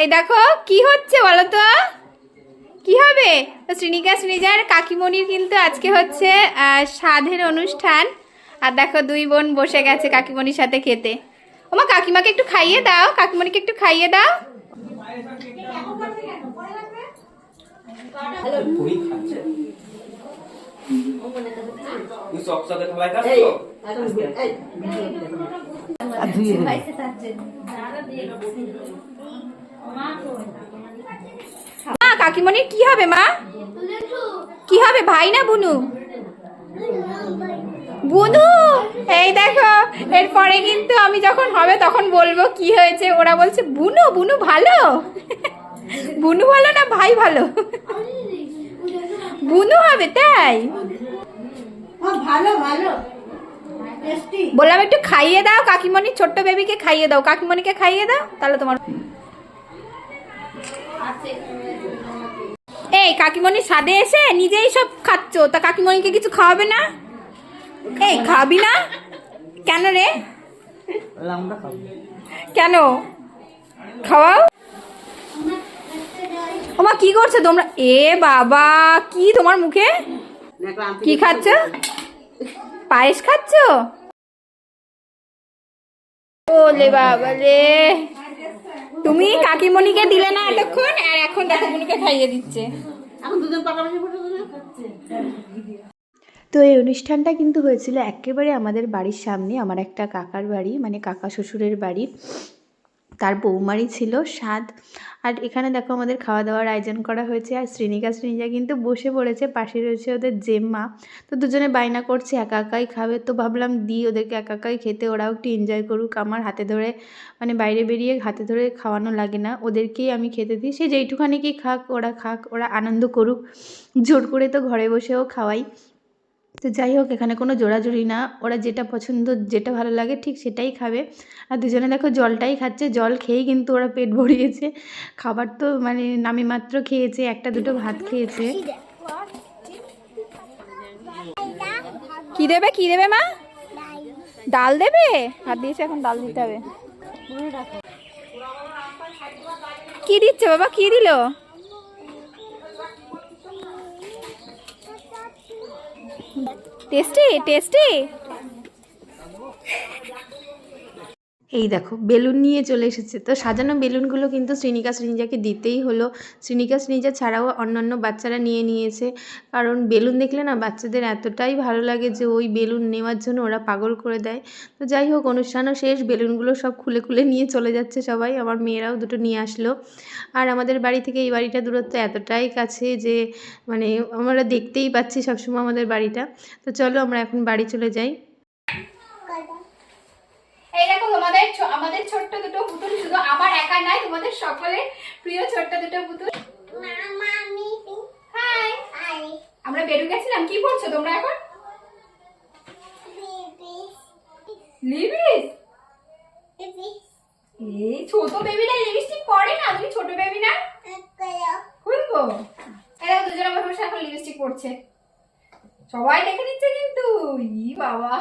এই দেখো কি হচ্ছে বলো তো? কি হবে? তো শ্রীনিকা শ্রীনিজার কাকিমণির কিন্তু আজকে হচ্ছে সাধের অনুষ্ঠান। আর দেখো দুই বোন বসে গেছে কাকিমণির সাথে খেতে। ওমা কাকিমাকে একটু খাইয়ে দাও কাকিমণিকে একটু খাইয়ে দাও। পুরি মা কাকিমণির কি হবে মা? কি হবে ভাই না বুনু? বুনু এই দেখো এরপরে কিন্তু আমি যখন হবে তখন বলব কি হয়েছে। ওরা বলছে বুনু বুনু ভালো? বুনু ভালো না ভাই ভালো? বুনু হবে তাই? ভালো ভালো। বললাম একটু খাইয়ে দাও কাকিমণি ছোট্ট বেবিকে খাইয়ে দাও। কাকিমণিকে খাইয়ে দাও তাহলে তোমার এই, কাকিমণি সাদে এসে নিজেই সব খাচ্ছ? তা কাকিমণিকে কিছু খাওয়াবে না? এই খাবি না? কেন রে? কেন? খাওয়াও? ওমা, কি করছ তোমরা? এ বাবা, কি তোমার মুখে? কি খাচ্ছ? পায়েস খাচ্ছ? ওলে বাবা রে কাকিমণিকে দিলে না এতক্ষণ? আর এখন দেখো বুনুকে খাইয়ে দিচ্ছে। এখন দুজন পাকাপাকি বসে বসে তো এই অনুষ্ঠানটা কিন্তু হয়েছিল একেবারে আমাদের বাড়ির সামনে আমার একটা কাকার বাড়ি মানে কাকা শ্বশুরের বাড়ি। তার বৌমারই ছিল স্বাদ। আর এখানে দেখো আমাদের খাওয়া দাওয়ার আয়োজন করা হয়েছে। আর শ্রীনিকা শ্রীনিজা কিন্তু বসে পড়েছে, পাশে রয়েছে ওদের জেম্মা। তো দুজনে বায়না করছে, একা একাই খাবে। তো ভাবলাম দিই ওদেরকে একা একাই খেতে, ওরাও একটু এনজয় করুক। আমার হাতে ধরে মানে বাইরে বেরিয়ে হাতে ধরে খাওয়ানো লাগে না। ওদেরকেই আমি খেতে দিই। সে যেইটুখানি কি খাক, ওরা খাক, ওরা আনন্দ করুক। জোর করে তো ঘরে বসেও খাওয়াই। তো যাই হোক, এখানে কোনো জোড়াজুড়ি না। ওরা যেটা পছন্দ, যেটা ভালো লাগে, ঠিক সেটাই খাবে। আর দুজনে দেখো জলটাই খাচ্ছে। জল খেয়েই কিন্তু ওরা পেট ভরিয়েছে। খাবার তো মানে নামি মাত্র খেয়েছে, একটা দুটো ভাত খেয়েছে। কি দেবে কি দেবে মা? ডাল দেবে? হাত দিয়েছে, এখন ডাল দিতে হবে। কি দিচ্ছে বাবা? কি দিল? টেস্টি টেস্টি এই দেখো, বেলুন নিয়ে চলে এসেছে। তো সাজানো বেলুনগুলো কিন্তু শ্রীনিকা শ্রীনিজাকে দিতেই হলো। শ্রীনিকা শ্রীনিজা ছাড়াও অন্যান্য বাচ্চারা নিয়ে নিয়েছে। কারণ বেলুন দেখলে না বাচ্চাদের এতটাই ভালো লাগে যে ওই বেলুন নেওয়ার জন্য ওরা পাগল করে দেয়। তো যাই হোক, অনুষ্ঠানও শেষ। বেলুনগুলো সব খুলে খুলে নিয়ে চলে যাচ্ছে সবাই। আমার মেয়েরাও দুটো নিয়ে আসলো। আর আমাদের বাড়ি থেকে এই বাড়িটা দূরত্ব এতটাই কাছে যে মানে আমরা দেখতেই পাচ্ছি সবসময় আমাদের বাড়িটা। তো চলো আমরা এখন বাড়ি চলে যাই। এই দেখো তোমাদের আমাদের ছোট্ট দুটো পুতুল শুধু আমার একা নাই তোমাদের সকলের প্রিয় ছোট্ট দুটো পুতুল। হাই আমরা বেরু গেছিলাম কি করছ তোমরা এখন? লিপিস এই ছোট বেবিটা লিপস্টিক পরে না তুমি ছোট বেবি না? খুলবো এরা দুজন আমার বসে এখন লিপস্টিক পড়ছে সবাই দেখে নিচ্ছে কিন্তু। ই বাবা।